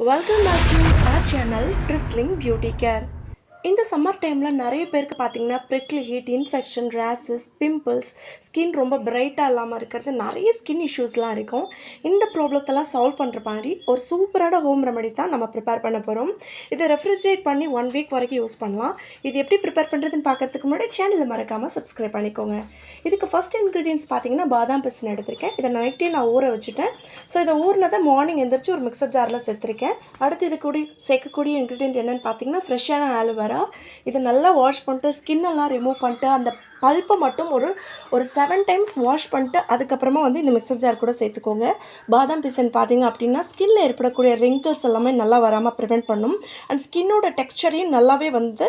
Welcome back to our channel drizzling beauty care இந்த summer டைமில் நிறைய பேருக்கு பார்த்தீங்கன்னா prickly heat infection rashes pimples skin ரொம்ப பிரைட்டாக இல்லாமல் இருக்கிறது நிறைய ஸ்கின் இஷ்யூஸ்லாம் இருக்கும். இந்த ப்ராப்ளத்தெல்லாம் சால்வ் பண்ணுற மாதிரி ஒரு சூப்பரான ஹோம் ரெமெடி தான் நம்ம ப்ரிப்பேர் பண்ண போகிறோம் இதை ரெஃப்ரிஜரேட் பண்ணி ஒன் வீக் வரைக்கும் யூஸ் பண்ணலாம். இது எப்படி ப்ரிப்பேர் பண்ணுறதுன்னு பார்க்கறதுக்கு முன்னாடி சேனலை மறக்காமல் சப்ஸ்கிரைப் பண்ணிக்கோங்க. இதுக்கு ஃபஸ்ட் இன்க்ரீடியன்ஸ் பார்த்தீங்கன்னா பாதாம் பிசின் எடுத்திருக்கேன். இதை நைட்டே நான் ஊற வச்சுட்டேன். ஸோ இதை ஊறினதை மார்னிங் எந்திரிச்சு ஒரு மிக்சர் ஜாரில் சேர்த்துருக்கேன். அடுத்து இது கூட சேர்க்கக்கூடிய இன்க்ரீடியன்ட் என்னென்னு பார்த்தீங்கன்னா ஃப்ரெஷ்ஷான ஆலுவேரா இதை நல்லா வாஷ் பண்ணிட்டு ஸ்கின் எல்லாம் ரிமூவ் பண்ணிட்டு அந்த பல்ப்பை மட்டும் ஒரு ஒரு செவன் டைம்ஸ் வாஷ் பண்ணிட்டு அதுக்கப்புறமா வந்து இந்த மிக்சர் ஜார் கூட சேர்த்துக்கோங்க. பாதாம் பிசன் பார்த்தீங்க அப்படின்னா ஸ்கின்னில் ஏற்படக்கூடிய ரிங்கிள்ஸ் எல்லாமே நல்லா வராமல் ப்ரிவெண்ட் பண்ணும். அண்ட் ஸ்கின்னோட டெக்ஸ்சரையும் நல்லாவே வந்து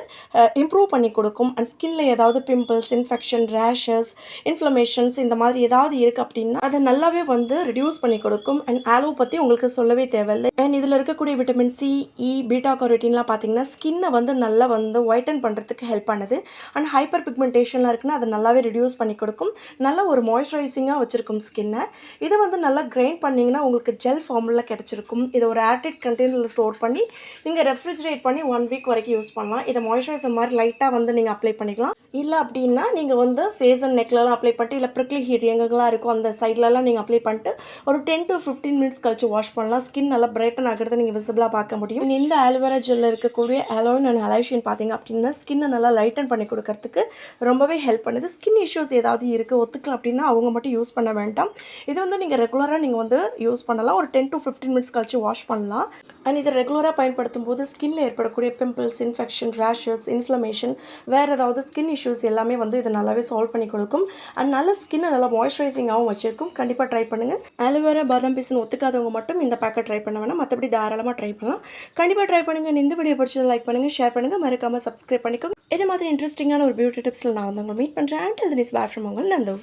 இம்ப்ரூவ் பண்ணி கொடுக்கும். அண்ட் ஸ்கின்ல ஏதாவது பிம்பிள்ஸ் இன்ஃபெக்ஷன் ரேஷஸ் இன்ஃப்ளமேஷன்ஸ் இந்த மாதிரி ஏதாவது இருக்குது அப்படின்னா அதை நல்லாவே வந்து ரிடியூஸ் பண்ணி கொடுக்கும். அண்ட் ஆலோ பற்றி உங்களுக்கு சொல்லவே தேவையில்லை. அண்ட் இதில் இருக்கக்கூடிய விட்டமின் சி இ பீட்டா கரோட்டின்லாம் பார்த்தீங்கன்னா ஸ்கின்னை வந்து நல்லா வந்து ஒயிட்டன் பண்ணுறதுக்கு ஹெல்ப் பண்ணுது. அண்ட் ஹைப்பர் பிக்மெண்டேஷன்லாம் இருக்குன்னா அதை நல்லாவே ரிடியூஸ் பண்ணி கொடுக்கும். நல்ல ஒரு மாய்ஸ்சரைசிங்காக வச்சுருக்கும் ஸ்கின்னை இதை வந்து நல்லா கிரைண்ட் பண்ணிங்கன்னா உங்களுக்கு ஜெல் ஃபார்முலா கிடச்சிருக்கும். இதை ஒரு ஏர்டைட் கண்டெய்னரில் ஸ்டோர் பண்ணி நீங்கள் ரெஃப்ரிஜரேட் பண்ணி ஒன் வீக் வரைக்கும் யூஸ் பண்ணலாம். இதை மாய்ஸ்சரைசர் மாதிரி லைட்டாக வந்து நீங்கள் அப்ளை பண்ணிக்கலாம். இல்லை அப்படின்னா நீங்கள் வந்து ஃபேஸ் அண்ட் நெக்லலாம் அப்ளை பண்ணிட்டு இல்லை ப்ரிக்லி ஹீட் எங்கெல்லாம் இருக்கும் அந்த சைட்லலாம் நீங்கள் அப்ளை பண்ணிட்டு ஒரு டென் டு ஃபிஃப்டீன் மினிட்ஸ் கழிச்சு வாஷ் பண்ணலாம். ஸ்கின் நல்லா பிரைட்டன் ஆகிறத நீங்கள் விசிபிளாக பார்க்க முடியும். இந்த ஆலோவேரா ஜெல்லில் இருக்கக்கூடிய அலோன் அண்ட் அலைஷியன் பார்த்தீங்க அப்படின்னா ஸ்கின்னை நல்லா லைட்டன் பண்ணி கொடுக்கறதுக்கு ரொம்பவே ஹெல்ப் பண்ணுது. ஸ்கின் இஷ்யூஸ் ஏதாவது இருக்குது ஒத்துக்கல அப்படின்னா அவங்க மட்டும் யூஸ் பண்ண வேண்டாம். இது வந்து நீங்கள் ரெகுலராக நீங்கள் வந்து யூஸ் பண்ணலாம். ஒரு டென் டு ஃபிஃப்டீன் மினிட்ஸ் கழிச்சு வாஷ் பண்ணலாம். அண்ட் இதை ரெகுலராக பயன்படுத்தும் போது ஸ்கின்ல ஏற்படக்கூடிய பிம்பிள்ஸ் இன்ஃபெக்ஷன் ரேஷஸ் இன்ஃப்ளமேஷன் வேறு ஏதாவது ஸ்கின் இஷ்யூஸ் எல்லாமே வந்து இது நல்லாவே சால்வ் பண்ணி கொடுக்கும். அண்ட் நல்ல ஸ்கின்னை நல்லா மாய்ஸ்சரைசிங்காகவும் வச்சிருக்கும். கண்டிப்பாக ட்ரை பண்ணுங்கள் அலோவேரா பாதாம் பீஸ்னு ஒத்துக்காதவங்க மட்டும் இந்த பேக்கெட் ட்ரை பண்ண வேணாம். மற்றபடி தாராளமாக ட்ரை பண்ணலாம். கண்டிப்பாக ட்ரை பண்ணுங்கள் இந்த வீடியோ பிடிச்சது லைக் பண்ணுங்கள் ஷேர் பண்ணுங்கள் மறக்காமல் சப்ஸ்கிரைப் பண்ணிக்கோங்க. இதே மாதிரி இன்ட்ரெஸ்டிங்கான ஒரு பியூட்டி டிப்ஸில் நான் வந்து மீட் பண்ணுறேன் அண்ட் இது பாய் ஃப்ரம் உங்கள் நந்தோ